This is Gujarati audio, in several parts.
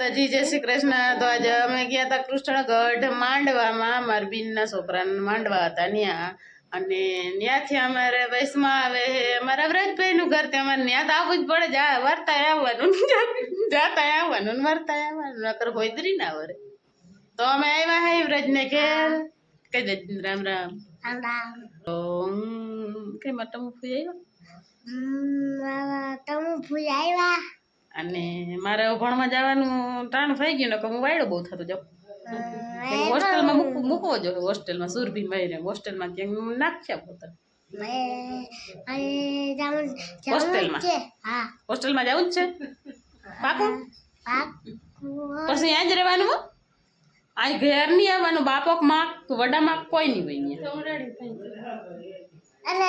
માતાજી જય શ્રી કૃષ્ણ. તો આજે અમે ગયા હતા કૃષ્ણગઢ માંડવામાં. મારા બીનના છોકરાને માંડવા હતા ત્યાં અને ત્યાંથી અમારે વૈસમાં આવે અમારા વ્રજભાઈનું ઘર તે અમારે ત્યાં તો આવવું જ પડે. જા વર્તા આવવાનું. જાતા આવવાનું ને વર્તા આવવાનું. નકર હોયદરી ના વરે. તો અમે આવ્યા હે વ્રજને ઘેર કઈ દે રામ રામ. તો હમ, કઈ મતમ ફૂઈ આવ્યો તમે ભૂલાવ્યા અને મારે ભણવા જવાનું ટાણ થઈ ગયું ને કે હું વાયડો બહુ થતો જાઉં. હોસ્ટેલમાં મૂકવું મૂકવો જોઈએ હોસ્ટેલમાં સુરભી મહીને હોસ્ટેલમાં ક્યાંક નાખ્યા પોતા હોસ્ટેલમાં? હા. હોસ્ટેલમાં જવું જ છે? પાકું? પછી અહીંયા જ રહેવાનું હો? આ ઘેર નહીં આવવાનું બાપકમાં વડા માં કોઈ નહીં હોય અરે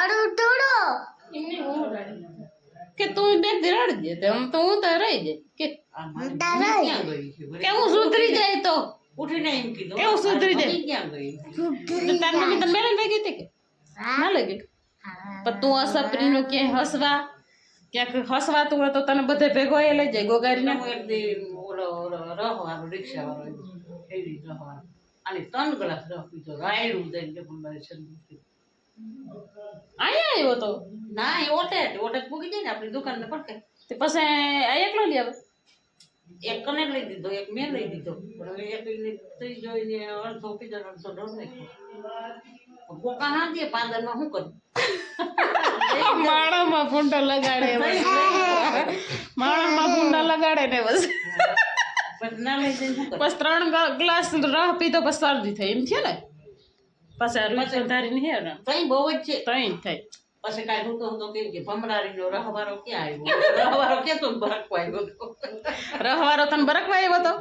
રડું ટુડો ત્યાં કે તું બે રડજે તો આમ તો હું તો રહી જાય કે તારે કે હું સુધરી જાય તો ઉઠીને એમ કીધું કેવું સુધરી જાય ઈ ક્યાં ગઈ તો તારી મમ્મી તને મેળવીને ભેગી હતી કે ના લાગે પણ તું અસપરીનું ક્યાંય હસવા ક્યાંક હસવાતું હોય તો તને બધે ભેગો એ લઈ જાય ગોગારીને હું એક દી ઓલો ઓલો રહવાનો રિક્ષાવાળો આવ્યો. એવી રહવાનો. અને ત્રણ ગ્લાસ રહ પીધો રાયડું દઈને કે પણ મારે છેલ્લું થયું. અહીંયા આવ્યો તો? ના એ ઓટેટ ઓટેટ પૂગી જાય ને આપણી દુકાનને પડકે. તે પછી આ એકલો લઈ આવે? એક કને લઈ દીધો એક મેં લઈ દીધો. હવે એક થઈ જોઈને અડધો પીધો અડધો ડોળ નાખ્યો. કોકા હા દે પાંદરમાં શું કરું? માળામાં ફૂંડો લગાડે માળામાં ફૂંડો લગાડે ને બસ. ના બસ ત્રણ ગ્લાસ રાહ પીધો બસ શરદી થઈ. એમ થયો ને? પછી આ સંધારી હે ને. તઈ બહુ જ છે. તઈ થઈ પછી કાંઈ હું તો હું તો કેમ કે ભમરાડીનો રહવારો ક્યાં આવ્યો? રહવારો કેતો બરકવા આવ્યો હતો. રહવારો તને બરકવા આવ્યો તો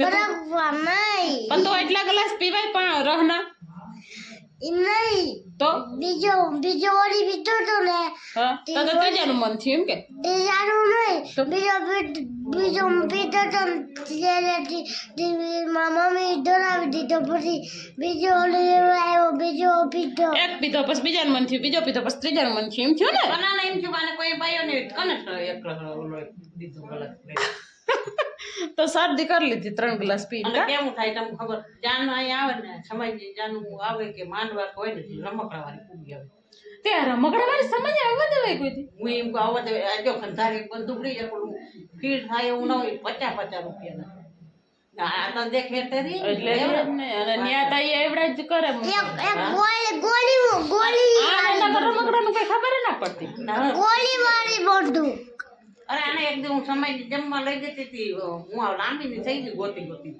બરકવા નહીં. પણ તો એટલા ગ્લાસ પીવાય પણ રહના નહીં તો? બીજો બીજો ઓલી બીજો તો ને હા? તો તો ત્રીજાનું મન થયું એમ કે? તે નહીં બીજો બીજ- બીજો તો મમ્મી દોરાવી દીધો પછી બીજો આવ્યો બીજો બીજો એક પીધો પછી બીજાનું મન થયું બીજો પીધો પછી ત્રીજાનું મન થયું એમ થયું ને? બનાના એમ થયું કોઈ પાયો ને કને એક દીધો ગલત તો શરદી કરી લીધી ત્રણ ગ્લાસ પી અને કેવું થાય તમને ખબર? જાનું અહીંયા આવે ને સમય જાનું આવે કે માંડવા કોઈ નથી રમકડા વાળી પૂગી આવે. તે રમકડા વાળી સમજ આવવા દેવાય કોઈથી હું એમ કહું આવવા દે આ જો ખંધારી દુબળી જાય પણ ફીડ થાય એવું ન હોય પચાસ પચાસ રૂપિયાના આ તો દેખે તેરી એટલે જ ને અને ન્યા તાઈ એવડા જ કરે એક એક ગોળી ગોળી ગોળી આ નકર રમકડાનું કઈ ખબર ના પડતી. ગોળી વાળી બધું અરે આને એક દી હું સમય જમવા લઈ જતી હતી હું લાંબી થઈ ગઈ ગોતી ગોતી.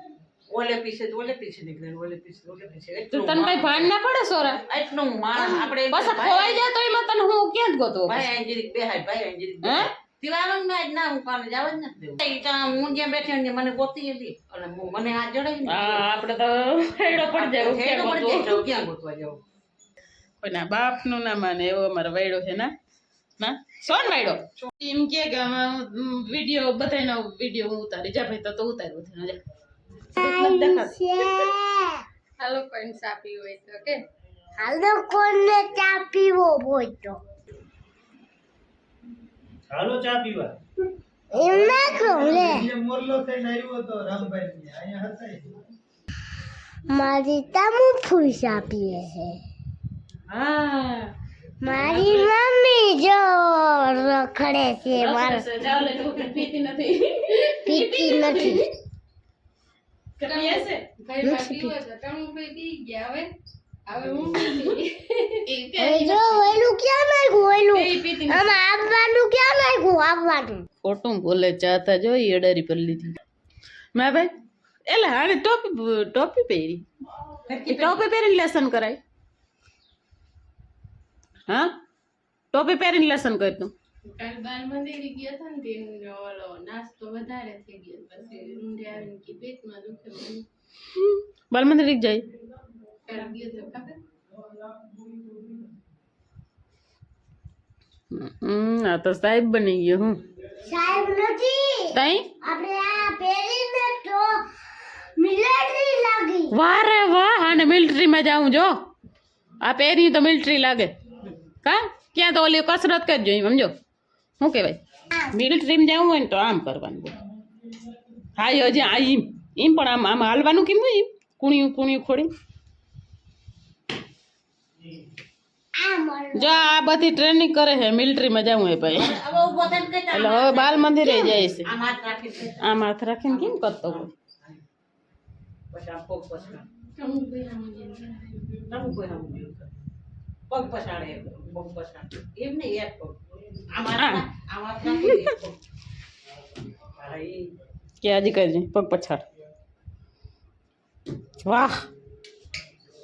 ઓલે પીસે તો ઓલે પીસે નીકળે ઓલે પીસે ઓલે પીસે. તો તને કઈ ભાન ના પડે સોરા? એટલું માણસ. આપણે બસ ખોવાઈ જાય તો એમાં તને હું ક્યાં જ ગોતો ભાઈ અંજરી બેહાય ભાઈ અંજીરી હે? દિવાળો ના જ ના હું કાને જવા જ નથી દેવું. હું જ્યાં બેઠી હતી મને ગોતી હતી અને મને હાથ જડાઈ આપણે તો હેડો પડ જાય હેડો પડ જાય, ક્યાં ગોતવા જાઉં? કોઈના બાપનું ના માને એવો અમારો વૈડો છે ના? ના? સોન વાયડો એમ કે કે વિડીયો બધાનો વિડીયો હું ઉતારી જા ભાઈ તો તો ઉતાર્યો છે જા હાલો કોઈ સાપી હોય તો કે હાલો કોને ચા પીવો હોય તો હાલો ચા પીવા એમ ના કહું લે જે મોરલો થઈને આવ્યો હતો રામભાઈ અહીંયા હતા ઈ. મારી તમુ ફૂલ ચા પીએ છે હા મારી મમ્મી જો રખડે છે મારા ચાલ એટલે હું પીતી નથી પીતી નથી કે પીએ છે ઈ કે એ જો ઓલું ક્યાં નાખ્યું ઓલું એ પીતી નથી. આમાં આવવાનું ક્યાં નાખ્યું આવવાનું ખોટું બોલે ચાતા જો ઈ અડારી પર લીધી મેં ભાઈ એટલે હાણે ટોપી ટોપી પહેરી એ ટોપી પહેરીને લેસન કરાય હા ટોપી પહેરીને લેસન કરતું કાલ બાલ મંદિરે ગયા હતા ને તેનો ઓલો નાસ્તો વધારે થઈ ગયો પછી રૂંઢે આવીને કે પેટમાં દુખે મને બાલ મંદિર જાય કાલ ગયો તો ખબર હમ આ તો સાહેબ બની ગયો હું સાહેબ નથી તઈ આપણે આ પહેરીને તો મિલિટરી લાગી વાહ રે વાહ આને મિલિટરીમાં જાઉં જો આ પહેરી તો મિલિટરી લાગે કા ક્યાં તો ઓલી કસરત કરજો એમ સમજો શું કહેવાય મિલિટરીમાં જવું હોય ને તો આમ કરવાનું હા એ હજી આ ઈમ ઈમ પણ આમ આમ હાલવાનું કેમ હોય ઈમ કુણિયું કુણિયું ખોડી આ મારું જો આ બધી ટ્રેનિંગ કરે છે મિલિટરીમાં જાવું હે ભાઈ હવે ઊભો થઈને કઈ એટલે હવે બાલ મંદિરે જાય છે આમ હાથ રાખી દે આમ હાથ રાખીને કેમ કરતો હોય પછી આમ પગ પછાડ અમુક બહેરામાં જેમ કરાવે. નવું કોઈ નવું નહીં. પગ પછાડે પગ પછાડ એમ નહીં એક પગ કે આજે કરજે પગ પછાડ. વાહ!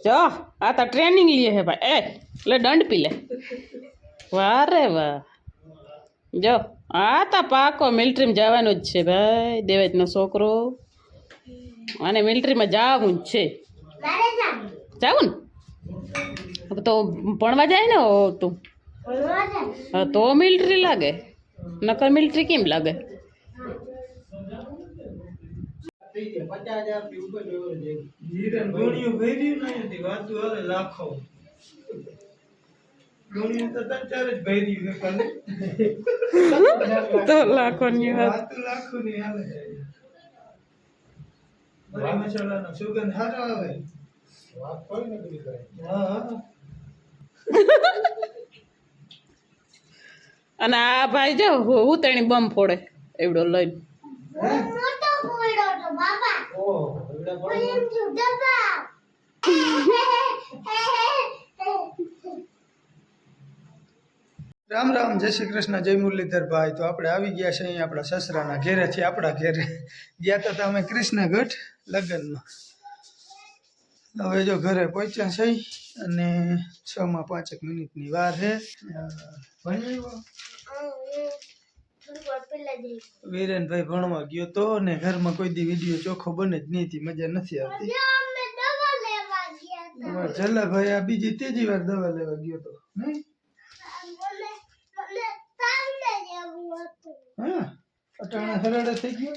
જો આ તો ટ્રેનિંગ લીએ હે ભાઈ. એ લે દંડ પી લે. વાહ રે વાહ. જો આ તો પાકો મિલિટરીમાં જવાનો જ છે ભાઈ દેવેજનો છોકરો. અને મિલિટરીમાં જવું જ છે. જવું. ને? તો ભણવા જાય ને તું? તો મિલિટરી લાગે નકર મિલિટરી કેમ લાગે થઈ ગયા પચાસ હજાર થી ઉપર લેવલ જેવું જીરન ગોળીઓ ભર્યું નહીં હતી વાતું હાલે લાખો ગોળીઓ તો ત્રણ ચાર જ ભર્યું છે ખાલી તો લાખોની વાત વાતું લાખો ની હાલે મરી મસાલાનો સુગંધ સારો આવે વાત કોઈ ને કરી કરે હા હા અને આ ભાઈ જો હું તેણી બમ ફોડે એવડો લઈને. રામ રામ જય શ્રી કૃષ્ણ જય મુરલીધર ભાઈ તો આપણે આવી ગયા છે અહીં આપણા સસરાના ઘેરેથી આપણા ઘેરે. ગયા તો અમે કૃષ્ણગઢ લગ્નમાં. હવે જો ઘરે પહોંચ્યા છે અને છ માં પાંચેક મિનિટની વાર છે. વીરેનભાઈ ભણવા ગયો તો ને ઘરમાં કોઈ દી વીડિયો ચોખ્ખો બને જ નહીં મજા નથી આવતી. છેલ્લા જલાભાઈ આ બીજી ત્રીજી વાર દવા લેવા ગયો તો હા અટાણા હરાડે થઈ ગયો?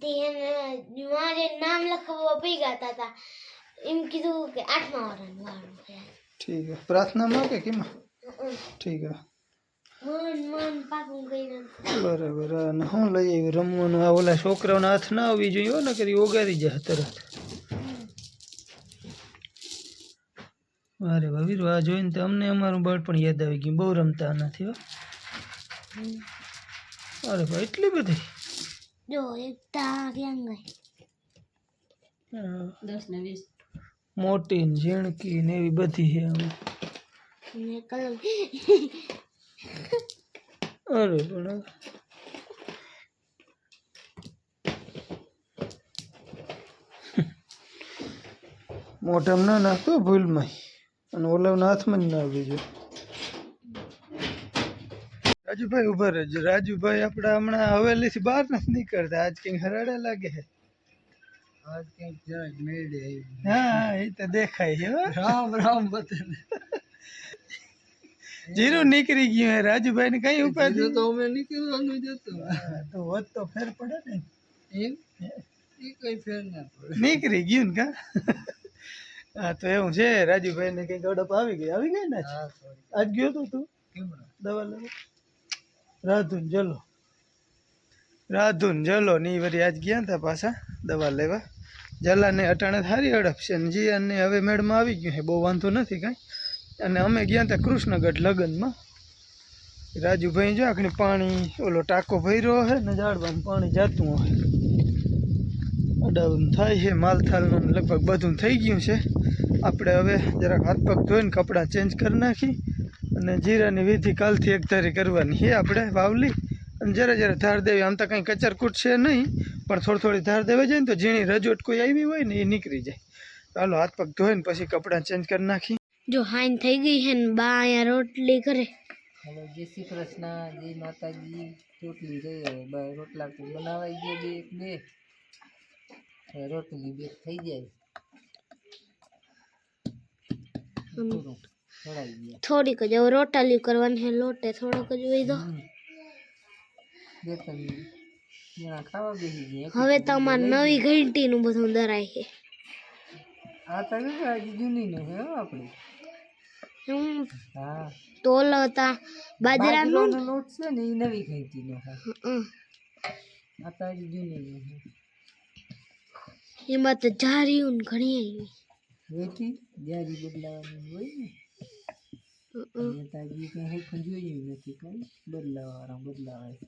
તે એને મારે નામ લખવા ભેગા હતા તા. એમ કીધું કે આઠમા વાળાનું વાળું ઠીક હે. પ્રાર્થનામાં કે કેમાં? ઠીક હે. બરાબર. અને શું લઈ આવ્યું રમવાનું? આ ઓલા છોકરાઓના હાથ ના આવવી જોઈએ હો, ને કરી ઓગારી જાય તરત. અરે ભાભી આ જોઈને તો અમને અમારું બાળપણ યાદ આવી ગયું. બહુ રમતા નથી હો. અરે ભાઈ એટલી બધી? જો ક્યાં ગઈ દસ ને વીસ. મોટી ને ઝીણકી ને એવી બધી છે અરે પણ મોઢામાં ના નાખતો ભૂલમાં. અને ઓલાના હાથમાં જ ના આવી જોઈએ રાજુભાઈ ઊભા રહેજો. રાજુભાઈ આપણા હમણાં હવેલીથી બહાર નથી નીકળતા. આજ કંઈક હરાડે લાગે છે? આજ કંઈક જરાક મેળે હા એ તો દેખાય છે રામ રામ બતન જીરું નીકળી ગયું હે રાજુભાઈ ને કઈ ઉપાય તો અમે નીકળવાનું જ હતું તો હોત તો ફેર પડે ને. એમ? કઈ ફેર ના પડે. નીકળી ગયું ને કા? હા તો એવું છે રાજુભાઈ ને કઈ ગડપ આવી ગઈ. આવી ગઈ ને આજ? આજ ગયો તો તું? દવા લેવા? રાધુન જલો રાધુન જલો ની વરી આજ ગયા હતા પાછા દવા લેવા. જલાને અટાણે સારી અડપ છે ને જીયાને હવે મેળમાં આવી ગયું છે. બહુ વાંધો નથી કાંઈ. અને અમે ગયા હતા કૃષ્ણગઢ લગ્નમાં. રાજુભાઈ જો આખણી પાણી, ઓલો ટાંકો ભર્યો હે ને ઝાડવાનું પાણી જાતું હોય. અડાઉન થાય છે, માલથાલનું લગભગ બધું થઈ ગયું છે. આપણે હવે જરાક હાથ પગ ધોઈને કપડાં ચેન્જ કરી નાખી. અને જીરાની વિધિ કાલથી એક ધારી કરવાની છે આપણે વાવલી અને જરા જરા ધાર દેવી આમ તો કંઈ કચરકૂટ છે નહીં પણ થોડી થોડી ધાર દેવા જાય ને તો ઝીણી રજોટ કોઈ આવી હોય ને એ નીકળી જાય ચાલો હાથ પગ ધોઈને પછી કપડાં ચેન્જ કરી નાખી જો હાઈન થઈ ગઈ છે ને બા અહીંયા રોટલી કરે હેલો જય શ્રી કૃષ્ણ જય માતાજી રોટલી જઈએ હવે બાય રોટલા તો બનાવાઈ ગયા બે એક બે રોટલી બે થઈ જાય ચડાવી દે થોડીક જ હવે રોટાલી કરવાની છે લોટે થોડોક જ હોય તો બે ત્રણ જણા ખાવા બેસી જાય હવે તમારે નવી ઘંટીનું બધું દરાય છે આ તો હજી જૂની નો છે હો આપણી હમ, હા તો ઓલો હતા બાજરાનું બાજરાનો લોટ છે ને એ નવી ખેંચી નો છે હમ. આ તો હજી જૂની નો છે એમાં તો જાર્યું ને ઘણી આવી વેઠી જારી બદલાવાની હોય ને હમ. મેં તો હજી કંઈ હેરખું જોયું નથી કઈ બદલાવા બદલાવા છે.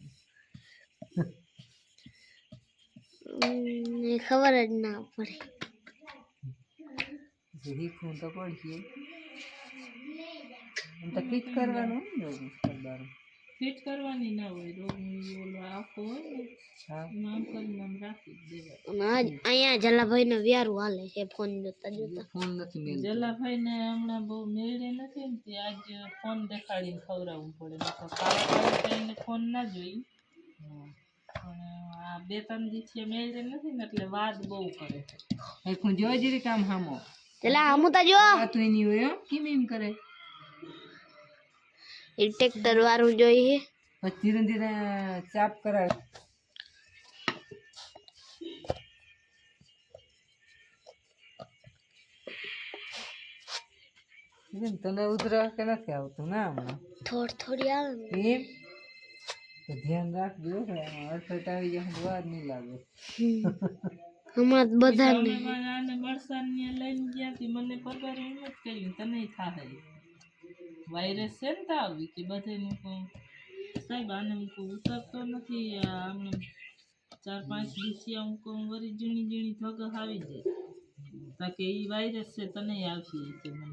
હમ, એ ખબર જ ના પડે. શીખવું તો પડશે. એમ તો ફિટ કરવાનું હોય ને કરવાનું. ફિટ કરવાની ના હોય રોગની ઓલો આખો હોય ને હા એમાં આમ કરીને આમ રાખી જ દેવાય અને આજ અહીંયા જલાભાઈ ને વ્યારું હાલે છે ફોન જોતા જોતા ફોન નથી મેલ જલાભાઈ ને હમણાં બહુ મેળે નથી ને તે આજ ફોન દેખાડીને ખવડાવવું પડે નકર કાલે કાલે તો એને ફોન ના જોયું પણ આ બે ત્રણ દિવસે મેળે નથી ને એટલે વાત બહુ કરે છે હેરખું જોઈ જરી કામ હામો પેલા અમુતા જો આ તો એની હોય હો. કેમ એમ કરે એ ટ્રેક્ટર વાળું જોઈએ પછી ધીરે ધીરે ચાપ કરાવે બેન, તને ઉતરા કે નથી આવતું ના હમણાં થોડ થોડી આવે ને એમ તો ધ્યાન રાખજો કે આમાં અડફેટ આવી જાય તો વાર નહીં લાગે હમણાં તો બધાને અમે મારા આને મરસાન ને લઈને ગયા હતી મને પગાર એમ જ કર્યું તને થાય વાયરસ છે ને તાવ કે બધાને કહું સાહેબ, આને હું ઉતરતો નથી. આ આમને ચાર પાંચ દિવસે આમ કહું વરી ઝીણી ઝીણી થગ આવી જાય. તા કે એ વાયરસ છે તને આવશે કે મને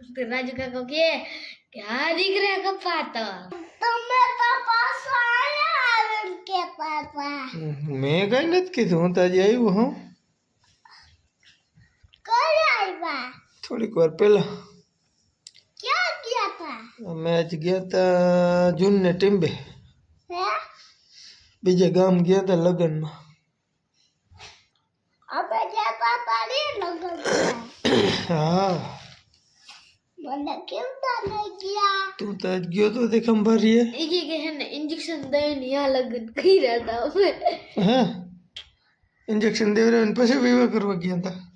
उसके राज का को के क्या દીકરા का पातर તમે પાપા સાયા આવે કે પાપા મેં કઈ નથી કીધું હું તો આજે આવ્યો હું કઈ આવ્યા થોડીક વાર પહેલા ક્યાં ગયા તા અમે આજ ગયા હતા જૂન ને ટીમ્બે હે બીજે ગામ ગયા હતા લગ્નમાં અમે ગયા તા તારી લગન હા મને કેમ તા ગયા? તું ગયો તો તે ખંભારીએ. એ કે હે ને ઇન્જેક્શન દઈને યા લગન કર્યા હતા અમે. હા? ઇન્જેક્શન દેવરાવીને પછી વિવાહ કરવા ગયા હતા